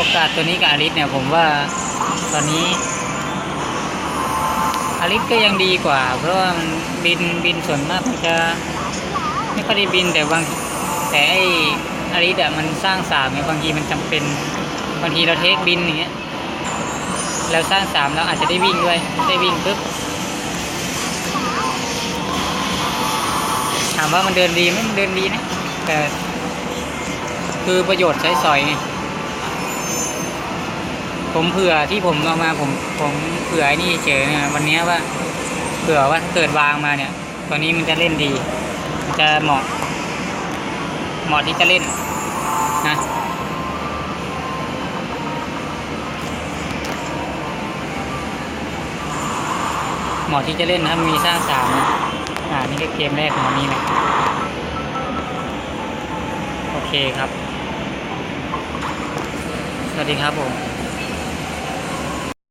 อกาสตัวนี้กับอาริสเนี่ยผมว่าตอนนี้อาริสก็ยังดีกว่า เพราะว่ามันบินบินส่วนมากมันจะไม่ค่อยได้บินแต่บางแต่ไออาริสอะมันสร้างสามเนี่ยบางทีมันจำเป็นบางทีเราเทคบินอย่างเงี้ยเราสร้างสามเราอาจจะได้วิ่งด้วยได้วิ่งปุ๊บถามว่ามันเดินดีไหมมันเดินดีนะแต่คือประโยชน์ใช้สอยไง ผมเผื่อที่ผมเอามาผมผมเผื่อไอ้นี่เฉยนี่ยวันนี้ว่าเผื่อว่าถ้าเกิดวางมาเนี่ยตัวนี้มันจะเล่นดี มันจะเหมาะ เหมาะที่จะเล่นนะเหมาะที่จะเล่นนะมีสร้างสามอ่านี่ก็เกมแรกของวันนี้นะโอเคครับ สวัสดีครับผม